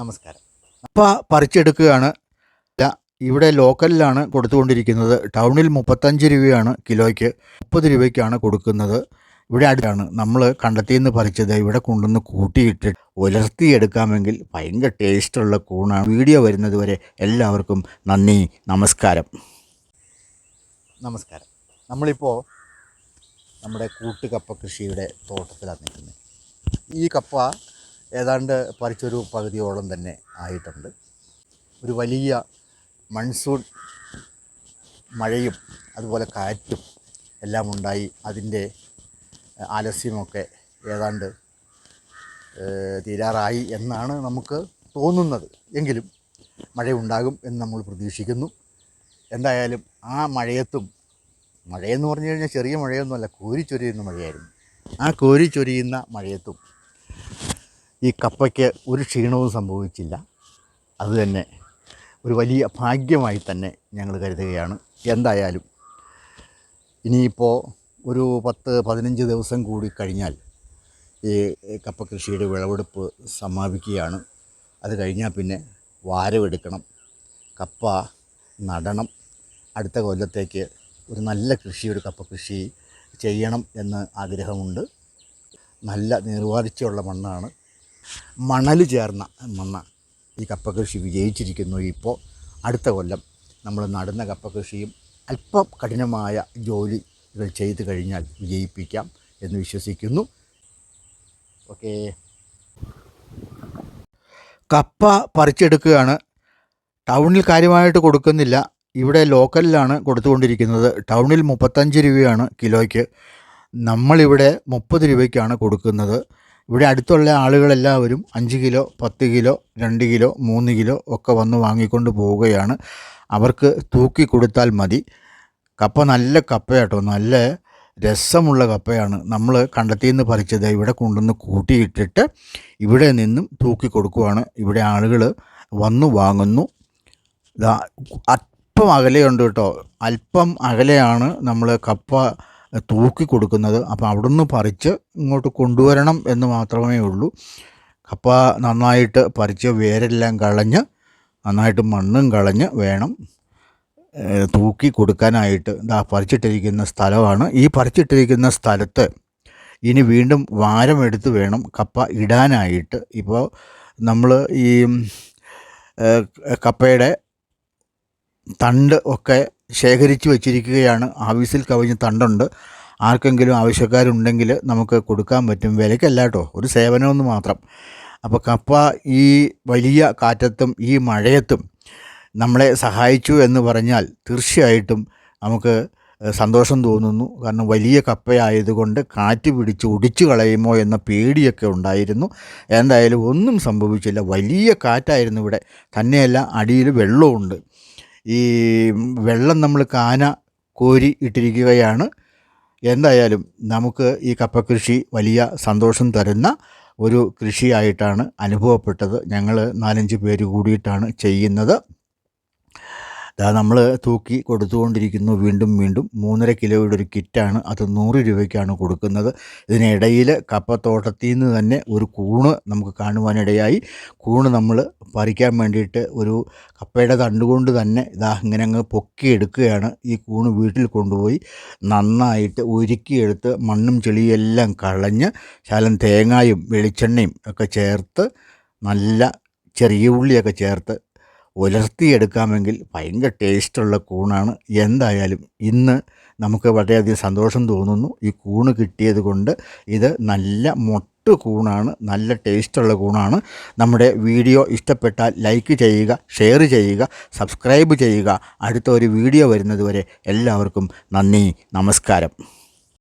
നമസ്കാരം. അപ്പോൾ പറിച്ചെടുക്കുകയാണ്. ഇവിടെ ലോക്കലിലാണ് കൊടുത്തുകൊണ്ടിരിക്കുന്നത്. ടൗണിൽ മുപ്പത്തഞ്ച് രൂപയാണ് കിലോയ്ക്ക്. മുപ്പത് രൂപയ്ക്കാണ് കൊടുക്കുന്നത്. ഇവിടെ അടുത്താണ്. നമ്മൾ കണ്ടെത്തിയെന്ന് പറിച്ചത് ഇവിടെ കൊണ്ടുവന്ന് കൂട്ടിയിട്ട് ഉലർത്തിയെടുക്കാമെങ്കിൽ ഭയങ്കര ടേസ്റ്റുള്ള കൂണാണ്. വീഡിയോ വരുന്നത് വരെ എല്ലാവർക്കും നന്ദി നമസ്കാരം. നമസ്കാരം. നമ്മളിപ്പോൾ നമ്മുടെ കൂട്ടുകപ്പ കൃഷിയുടെ തോട്ടത്തിലാണ് നിൽക്കുന്നത്. ഈ കപ്പ ഏതാണ്ട് പറിച്ചൊരു പകുതിയോളം തന്നെ ആയിട്ടുണ്ട്. ഒരു വലിയ മൺസൂൺ മഴയും അതുപോലെ കാറ്റും എല്ലാം ഉണ്ടായി അതിന്റെ ആലസ്യമൊക്കെ ഏതാണ്ട് തീരാറായി എന്നാണ് നമുക്ക് തോന്നുന്നത്. എങ്കിലും മഴയുണ്ടാകും എന്ന് നമ്മൾ പ്രതീക്ഷിക്കുന്നു. എന്തായാലും ആ മഴയത്തും മഴയെന്ന് പറഞ്ഞു കഴിഞ്ഞാൽ ചെറിയ മഴയൊന്നുമല്ല കോരിച്ചൊരിയുന്ന മഴയായിരുന്നു. ആ കോരിച്ചൊരിയുന്ന മഴയത്തും ഈ കപ്പയ്ക്ക് ഒരു ക്ഷീണവും സംഭവിച്ചില്ല. അതുതന്നെ ഒരു വലിയ ഭാഗ്യമായി തന്നെ ഞങ്ങൾ കരുതുകയാണ്. എന്തായാലും ഇനിയിപ്പോൾ ഒരു പത്ത് പതിനഞ്ച് ദിവസം കൂടി കഴിഞ്ഞാൽ ഈ കപ്പ കൃഷിയുടെ വിളവെടുപ്പ് സമാപിക്കുകയാണ്. അത് കഴിഞ്ഞാൽ പിന്നെ വാരമെടുക്കണം. കപ്പ നടണം. അടുത്ത കൊല്ലത്തേക്ക് ഒരു നല്ല കൃഷി ഒരു കപ്പ കൃഷി ചെയ്യണം എന്ന് ആഗ്രഹമുണ്ട്. നല്ല നിർവാദിച്ചുള്ള മണ്ണാണ്. മണൽ ചേർന്ന മണ്ണ. ഈ കപ്പ കൃഷി വിജയിച്ചിരിക്കുന്നു. ഇപ്പോൾ അടുത്ത കൊല്ലം നമ്മൾ നടുന്ന കപ്പ കൃഷിയും അല്പം കഠിനമായ ജോലികൾ ചെയ്തു കഴിഞ്ഞാൽ വിജയിപ്പിക്കാം എന്ന് വിശ്വസിക്കുന്നു. ഓക്കേ. കപ്പ പറിച്ചെടുക്കുകയാണ്. ടൗണിൽ കാര്യമായിട്ട് കൊടുക്കുന്നില്ല. ഇവിടെ ലോക്കലിലാണ് കൊടുത്തുകൊണ്ടിരിക്കുന്നത്. ടൗണിൽ മുപ്പത്തഞ്ച് രൂപയാണ് കിലോയ്ക്ക്. നമ്മളിവിടെ മുപ്പത് രൂപയ്ക്കാണ് കൊടുക്കുന്നത്. ഇവിടെ അടുത്തുള്ള ആളുകളെല്ലാവരും അഞ്ച് കിലോ പത്ത് കിലോ രണ്ട് കിലോ മൂന്ന് കിലോ ഒക്കെ വന്ന് വാങ്ങിക്കൊണ്ട് പോവുകയാണ്. അവർക്ക് തൂക്കി കൊടുത്താൽ മതി. കപ്പ നല്ല കപ്പയാട്ടോ. നല്ല രസമുള്ള കപ്പയാണ്. നമ്മൾ കണ്ടെത്തിയെന്ന് പറിച്ചത് ഇവിടെ കൊണ്ടുവന്ന് കൂട്ടിയിട്ടിട്ട് ഇവിടെ നിന്നും തൂക്കി കൊടുക്കുവാണ്. ഇവിടെ ആളുകൾ വന്ന് വാങ്ങുന്നു. അല്പം അകലെയുണ്ട് കേട്ടോ. അല്പം അകലെയാണ് നമ്മൾ കപ്പ തൂക്കി കൊടുക്കുന്നത്. അപ്പോൾ അവിടുന്ന് പറിച്ച് ഇങ്ങോട്ട് കൊണ്ടുവരണം എന്ന് മാത്രമേ ഉള്ളൂ. കപ്പ നന്നായിട്ട് പറിച്ച് വേരെല്ലാം കളഞ്ഞ് നന്നായിട്ട് മണ്ണും കളഞ്ഞ് വേണം തൂക്കി കൊടുക്കാനായിട്ട്. ഇതാ പറിച്ചിട്ടിരിക്കുന്ന സ്ഥലമാണ്. ഈ പറിച്ചിട്ടിരിക്കുന്ന സ്ഥലത്ത് ഇനി വീണ്ടും വാരമെടുത്ത് വേണം കപ്പ ഇടാനായിട്ട്. ഇപ്പോൾ നമ്മൾ ഈ കപ്പയുടെ തണ്ട് ഒക്കെ ശേഖരിച്ച് വച്ചിരിക്കുകയാണ്. ആവശ്യത്തിൽ കവിഞ്ഞ് തണ്ടുണ്ട്. ആർക്കെങ്കിലും ആവശ്യക്കാരുണ്ടെങ്കിൽ നമുക്ക് കൊടുക്കാൻ പറ്റും. വിലയ്ക്കല്ല കേട്ടോ. ഒരു സേവനമെന്ന് മാത്രം. അപ്പോൾ കപ്പ ഈ വലിയ കാറ്റത്തും ഈ മഴയത്തും നമ്മളെ സഹായിച്ചു എന്ന് പറഞ്ഞാൽ തീർച്ചയായിട്ടും നമുക്ക് സന്തോഷം തോന്നുന്നു. കാരണം വലിയ കപ്പയായതുകൊണ്ട് കാറ്റ് പിടിച്ച് ഒടിച്ചു കളയുമോ എന്ന പേടിയൊക്കെ ഉണ്ടായിരുന്നു. എന്തായാലും ഒന്നും സംഭവിച്ചില്ല. വലിയ കാറ്റായിരുന്നു ഇവിടെ. തന്നെയല്ല അടിയിൽ വെള്ളമുണ്ട് ഈ വെള്ളം നമ്മൾ കാന കോരി ഇട്ടിരിക്കുകയാണ്. എന്തായാലും നമുക്ക് ഈ കപ്പ കൃഷി വലിയ സന്തോഷം തരുന്ന ഒരു കൃഷിയായിട്ടാണ് അനുഭവപ്പെട്ടത്. ഞങ്ങൾ നാലഞ്ച് പേര് കൂടിയിട്ടാണ് ചെയ്യുന്നത്. അതാ നമ്മൾ തൂക്കി കൊടുത്തുകൊണ്ടിരിക്കുന്നു. വീണ്ടും വീണ്ടും മൂന്നര കിലോയുടെ ഒരു കിറ്റാണ്. അത് നൂറ് രൂപയ്ക്കാണ് കൊടുക്കുന്നത്. ഇതിനിടയിൽ കപ്പത്തോട്ടത്തിൽ നിന്ന് തന്നെ ഒരു കൂണ് നമുക്ക് കാണുവാനിടയായി. കൂണ് നമ്മൾ പറിക്കാൻ വേണ്ടിയിട്ട് ഒരു കപ്പയുടെ തണ്ടുകൊണ്ട് തന്നെ ഇതാ ഇങ്ങനെ അങ്ങ് പൊക്കിയെടുക്കുകയാണ്. ഈ കൂണ് വീട്ടിൽ കൊണ്ടുപോയി നന്നായിട്ട് ഉരുക്കിയെടുത്ത് മണ്ണും ചെളിയും എല്ലാം കളഞ്ഞ് ശാലം തേങ്ങായും വെളിച്ചെണ്ണയും ഒക്കെ ചേർത്ത് നല്ല ചെറിയ ഉള്ളിയൊക്കെ ചേർത്ത് ഉലർത്തിയെടുക്കാമെങ്കിൽ ഭയങ്കര ടേസ്റ്റുള്ള കൂണാണ്. എന്തായാലും ഇന്ന് നമുക്ക് വളരെയധികം സന്തോഷം തോന്നുന്നു. ഈ കൂണ് കിട്ടിയത് കൊണ്ട് ഇത് നല്ല മൊട്ട് കൂണാണ് നല്ല ടേസ്റ്റുള്ള കൂണാണ്. നമ്മുടെ വീഡിയോ ഇഷ്ടപ്പെട്ടാൽ ലൈക്ക് ചെയ്യുക ഷെയർ ചെയ്യുക സബ്സ്ക്രൈബ് ചെയ്യുക. അടുത്ത ഒരു വീഡിയോ വരുന്നതുവരെ എല്ലാവർക്കും നന്ദി നമസ്കാരം.